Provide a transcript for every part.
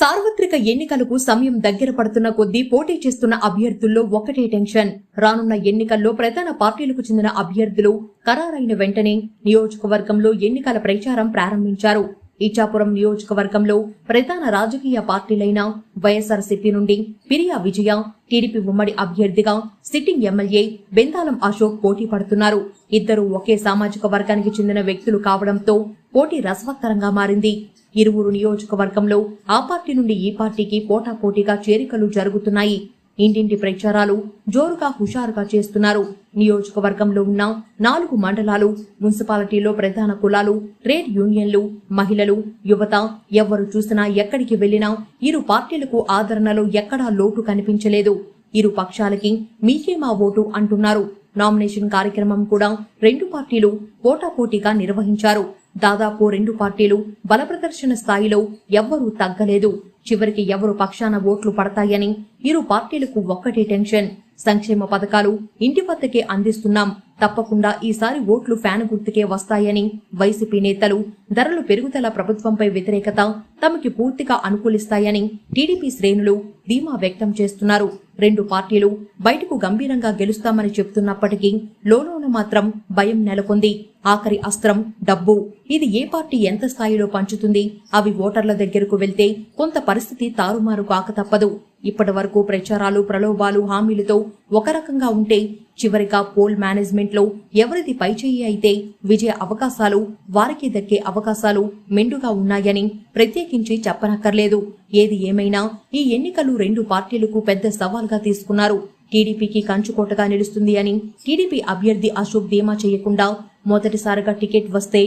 సార్వత్రిక ఎన్నికలకు సమయం దగ్గర పడుతున్న కొద్దీ పోటీ చేస్తున్న అభ్యర్థుల్లో ఒకటే టెన్షన్. రానున్న ఎన్నికల్లో ప్రధాన పార్టీలకు చెందిన అభ్యర్థులు ఖరారైన వెంటనే నియోజకవర్గంలో ఎన్నికల ప్రచారం ప్రారంభించారు. ఇచ్చాపురం నియోజకవర్గంలో ప్రధాన రాజకీయ పార్టీలైన వైఎస్ఆర్సీపీ నుండి పిరియా విజయ టీడీపీ ఉమ్మడి అభ్యర్థిగా సిట్టింగ్ ఎమ్మెల్యే బెందాలం అశోక్ పోటీ పడుతున్నారు. ఇద్దరు ఒకే సామాజిక వర్గానికి చెందిన వ్యక్తులు కావడంతో పోటీ రసవత్తరంగా మారింది. ఇరువురు నియోజకవర్గంలో ఆ పార్టీ నుండి ఈ పార్టీకి పోటాపోటీగా చేరికలు జరుగుతున్నాయి. ఇంటింటి ప్రచారాలు జోరుగా హుషారుగా చేస్తున్నారు. నియోజకవర్గంలో ఉన్న నాలుగు మండలాలు మున్సిపాలిటీలో ప్రధాన కులాలు ట్రేడ్ యూనియన్లు మహిళలు యువత ఎవరు చూసినా ఎక్కడికి వెళ్ళినా ఇరు పార్టీలకు ఆదరణలో ఎక్కడా లోటు కనిపించలేదు. ఇరు పక్షాలకి మీకే మా ఓటు అంటున్నారు. నామినేషన్ కార్యక్రమం కూడా రెండు పార్టీలు పోటాపోటీగా నిర్వహించారు. దాదాపు రెండు పార్టీలు బలప్రదర్శన స్థాయిలో ఎవ్వరూ తగ్గలేదు. చివరికి ఎవరు పక్షాన ఓట్లు పడతాయని ఇరు పార్టీలకు ఒక్కటే టెన్షన్. సంక్షేమ పథకాలు ఇంటి వద్దకే అందిస్తున్నాం. తప్పకుండా ఈసారి ఓట్లు ఫ్యాన్ గుర్తుకే వస్తాయని వైసీపీ నేతలు ధరలు పెరుగుదల ప్రభుత్వంపై వ్యతిరేకత తమకి పూర్తిగా అనుకూలిస్తాయని టీడీపీ శ్రేణులు ధీమా వ్యక్తం చేస్తున్నారు. రెండు పార్టీలు బయటకు గంభీరంగా గెలుస్తామని చెప్తున్నప్పటికీ లోలోన మాత్రం భయం నెలకొంది. ఆఖరి అస్త్రం డబ్బు. ఇది ఏ పార్టీ ఎంత స్థాయిలో పంచుతుంది? అవి ఓటర్ల దగ్గరకు వెళ్తే కొంత పరిస్థితి తారుమారు కాక తప్పదు. ఇప్పటి వరకు ప్రచారాలు ప్రలోభాలు హామీలతో ఒక రకంగా ఉంటే చివరిగా పోల్ మేనేజ్మెంట్లో ఎవరిది పైచేయి అయితే విజయ అవకాశాలు వారికి దక్కే అవకాశాలు మెండుగా ఉన్నాయని ప్రత్యేకించి చెప్పనక్కర్లేదు. ఏది ఏమైనా ఈ ఎన్నికలు రెండు పార్టీలకు పెద్ద సవాల్గా తీసుకున్నారు. టీడీపీకి కంచుకోటగా నిలుస్తుంది అని టీడీపీ అభ్యర్థి అశోక్ ధీమా చేయకుండా మొదటిసారిగా టికెట్ వస్తే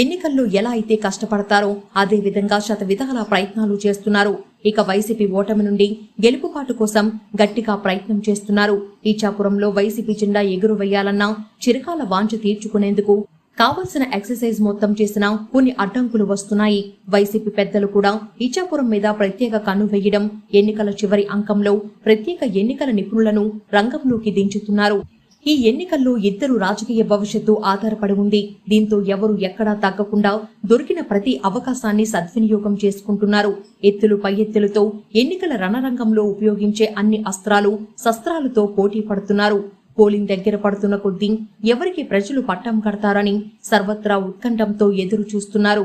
ఎన్నికల్లో ఎలా అయితే కష్టపడతారో అదే విధంగా శత విధాల ప్రయత్నాలు చేస్తున్నారు. ఇక వైసీపీ ఓటమి నుండి గెలుపుపాటు కోసం గట్టిగా ప్రయత్నం చేస్తున్నారు. ఇచ్చాపురంలో వైసీపీ జెండా ఎగురువేయాలన్న చిరకాల వాంఛ తీర్చుకునేందుకు కావలసిన ఎక్సర్సైజ్ మొత్తం చేసిన కొన్ని అడ్డంకులు వస్తున్నాయి. వైసీపీ పెద్దలు కూడా ఇచ్చాపురం మీద ప్రత్యేక కన్ను వేయడం ఎన్నికల చివరి అంకంలో ప్రత్యేక ఎన్నికల నిపుణులను రంగంలోకి దించుతున్నారు. ఈ ఎన్నికల్లో ఇద్దరు రాజకీయ భవిష్యత్తు ఆధారపడి ఉంది. దీంతో ఎవరు ఎక్కడా తగ్గకుండా దొరికిన ప్రతి అవకాశాన్ని సద్వినియోగం చేసుకుంటున్నారు. ఎత్తులు పై ఎత్తులతో ఎన్నికల రణరంగంలో ఉపయోగించే అన్ని అస్త్రాలు శస్త్రాలతో పోటీ పడుతున్నారు. పోలింగ్ దగ్గర పడుతున్న కొద్దీ ఎవరికి ప్రజలు పట్టం కడతారని సర్వత్రా ఉత్కంఠంతో ఎదురు చూస్తున్నారు